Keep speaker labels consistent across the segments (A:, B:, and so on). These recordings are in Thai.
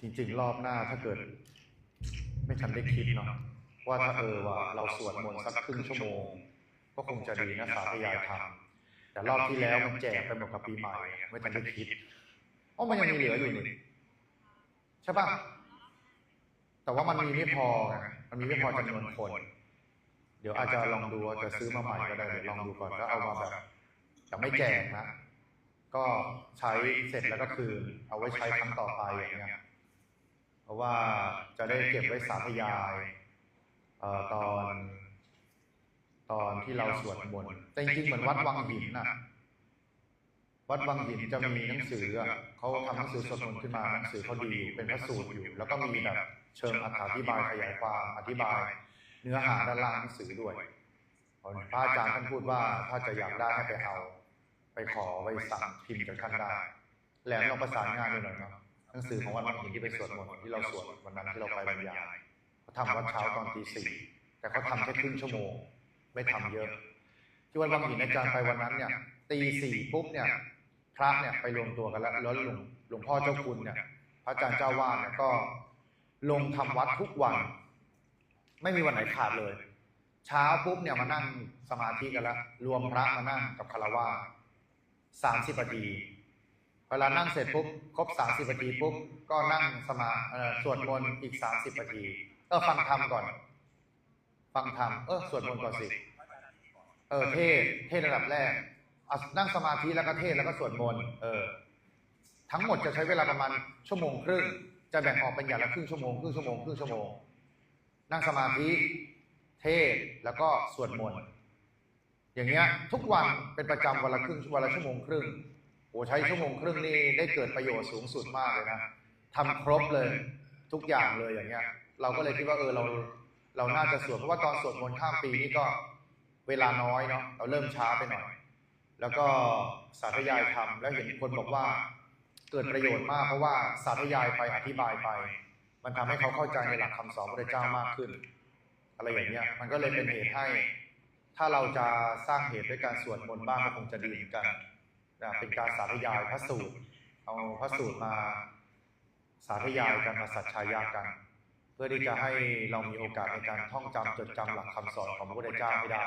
A: จริง ๆ รอบหน้าถ้าเกิด ไม่ทันได้คิดเนาะว่าถ้าเออว่าเราสวดมนต์สักครึ่งชั่วโมง ก็คงจะดีนะสาธยายทำแต่รอบที่แล้วมันแจกไปหมดกับปีใหม่ไม่ทันได้คิดอ๋อมันยังมีเหลืออยู่นี่ใช่ป่ะแต่ว่ามันมีไม่พอมันมีไม่พอจำนวนคน เดี๋ยวอาจจะลองดูว่าจะซื้อมาใหม่ก็ได้เดี๋ยวลองดูก่อนก็เอามาแบบแต่ไม่แจกนะก็ใช้เสร็จแล้วก็คืนเอาไว้ใช้ครั้งต่อไปอย่างเงี้ย เพราะว่าจะได้เก็บไว้สาธยายตอนตอนที่เราสวดมนต์แต่จริงๆเหมือนวัดวังหินน่ะ วัดวังหินจะมีหนังสือเขาทำหนังสือสวดมนต์ขึ้นมาหนังสือเขาดีอยู่เป็นพระสูตรอยู่ แล้วก็มีแบบเชิงอธิบายขยายความอธิบาย เนื้อหาด้านล่างหนังสือด้วยพระอาจารย์ท่านพูดว่าถ้าจะอยากได้ให้ไปเอา ไปขอไปสั่งพิมพ์จากท่านได้แหลมลองประสานงานดูหน่อยเนาะ นังสือของวัดวังหินที่ไปสวดมนต์ที่เราสวดวันนั้นที่เราไปบรรยายเขาทำวัดเช้าตอนตีสี่แต่เขาทำแค่ครึ่งชั่วโมง ไม่ทำเยอะ ที่วัดวังหินอาจารย์ไปวันนั้นเนี่ยตีสี่ปุ๊บเนี่ยพระเนี่ยไปรวมตัวกันแล้วแล้วหลวงหลวงพ่อเจ้าคุณเนี่ยพระอาจารย์เจ้าวาดเนี่ยก็ลงทำวัดทุกวัน ไม่มีวันไหนขาดเลย เช้าปุ๊บเนี่ยมานั่งสมาธิกันแล้วรวมพระมานั่งกับคารวะสามสิบนาที เวลานั่งเสร็จปุ๊บครบสามสิบนาทีปุ๊บก็นั่งสมาสวดมนต์อีกสามสิบนาทีเออฟังธรรมก่อน ฟังธรรมเออสวดมนต์ก่อนสิเออเทศเทศระดับแรกนั่งสมาธิแล้วก็เทศแล้วก็สวดมนต์เออทั้งหมดจะใช้เวลาประมาณชั่วโมงครึ่งจะแบ่งออกเป็นอย่างละครึ่งชั่วโมงครึ่งชั่วโมงครึ่งชั่วโมง นั่งสมาธิเทศแล้วก็สวดมนต์อย่างเงี้ยทุกวันเป็นประจำวันละครึ่งวันละชั่วโมงครึ่ง โอ้ใช้ชั่วโมงครึ่งนี่ได้เกิดประโยชน์สูงสุดมากเลยนะทำครบเลยทุกอย่างเลยอย่างเงี้ย เราก็เลยคิดว่าเออเราเราน่าจะสวดเพราะว่าตอนสวดมนต์ข้ามปีนี่ก็เวลาน้อยเนาะเราเริ่มช้าไปหน่อย แล้วก็สาธยายทำแล้วเห็นคนบอกว่าเกิดประโยชน์มากเพราะว่าสาธยายไปอธิบายไป มันทำให้เขาเข้าใจในหลักคำสอนพระเจ้ามากขึ้น อะไรอย่างเงี้ยมันก็เลยเป็นเหตุให้ ถ้าเราจะสร้างเหตุด้วยการสวดมนต์บ้างก็คงจะดีเหมือนกัน เป็นการสาธยายพระสูตร เอาพระสูตรมาสาธยายกันมาสัจชายากัน เพื่อที่จะให้เรามีโอกาสในการท่องจำจดจำหลักคำสอนของพระพุทธเจ้าให้ได้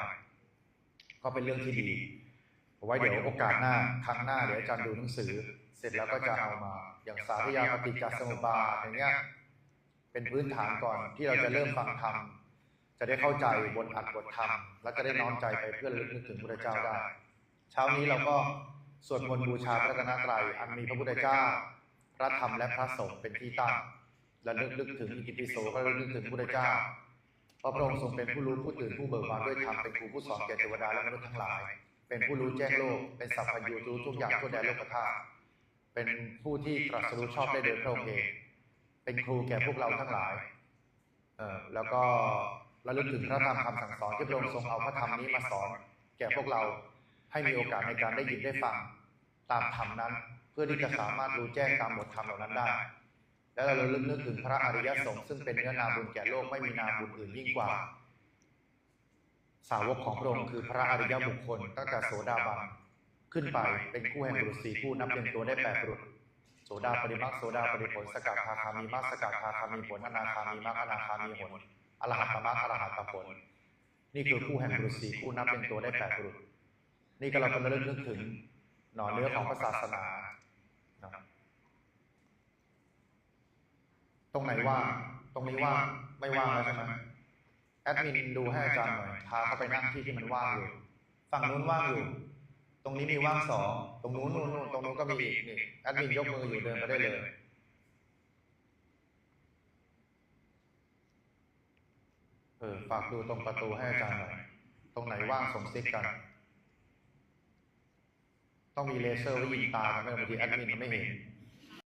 A: ก็เป็นเรื่องที่ดีเอาไว้เดี๋ยวโอกาสหน้าครั้งหน้าเดี๋ยวอาจารย์ดูหนังสือ เสร็จแล้วก็จะเอามาอย่างสาธยายปฏิจจสมุปบาทอย่างเงี้ยเป็นพื้นฐานก่อนที่เราจะเริ่มฟังธรรมจะได้เข้าใจบทอัดบทธรรม และจะได้น้อมใจไปเพื่อระลึกนึกถึงพระเจ้าได้ เช้านี้เราก็ สวดมนต์บูชาพระรัตนตรัยอันมีพระพุทธเจ้า พระธรรมและพระสงฆ์เป็นที่ตั้งและลึกนึกถึงอิติปิโสก็ลึกนึกถึงพระพุทธเจ้าเพราะพระองค์ทรงเป็นผู้รู้ผู้ตื่นผู้เบิกบานด้วยธรรมเป็นครูผู้สอนแก่เทวดาและมนุษย์ทั้งหลาย เป็นผู้รู้แจ้งโลก เป็นสัพพัญญูรู้ทุกอย่างทั่วแดนโลกธาตุเป็นผู้ที่ตรัสรู้ชอบได้โดยพระองค์เอง เป็นครูแก่พวกเราทั้งหลายเออแล้วก็ระลึกถึงพระธรรมคำสั่งสอนที่พระองค์ทรงเอาพระธรรมนี้มาสอน แก่พวกเรา ให้มีโอกาสในการได้ยินได้ฟังตามธรรมนั้น เพื่อที่จะสามารถรู้แจ้งตามบทธรรมเหล่านั้นได้ และเราลึกนึกถึงพระอริยสงฆ์ซึ่งเป็นเนื้อนาบุญแก่โลกไม่มีนาบุญอื่นยิ่งกว่า สาวกของพระองค์คือพระอริยบุคคลตั้งแต่โสดาบันขึ้นไปเป็นคู่แห่งบุรุษสี่คู่นับเป็นตัวได้แปดบุรุษโสดาปริมักโสดาปริผลสกัดทาคามีมักสกัดทาคามีผลอนาคามีมักอนาคามีผลอรหัตมักอรหัตผล นี่คือคู่แห่งบุรุษสี่คู่นับเป็นตัวได้แปดบุรุษ นี่ก็เราก็ระลึกนึกถึงหน่อเนื้อของพระศาสนาตรงไหนว่างตรงนี้ว่างไม่ว่างแล้วใช่ไหมแอดมินดูให้อาจารย์หน่อยพาเขาไปนั่งที่ที่มันว่างอยู่ฝั่งนู้นว่างอยู่ ตรงนี้มีว่างสองตรงนู้นนู่นนู่นตรงนู้นก็มีอีกนี่แอดมินยกมืออยู่เดินไปได้เลยเออฝากดูตรงประตูให้อาจารย์หน่อยตรงไหนว่างส่งซิกกัน ต้องมีเลเซอร์ไว้ยิงตากันไม่งั้นบางทีแอดมินมันไม่เห็น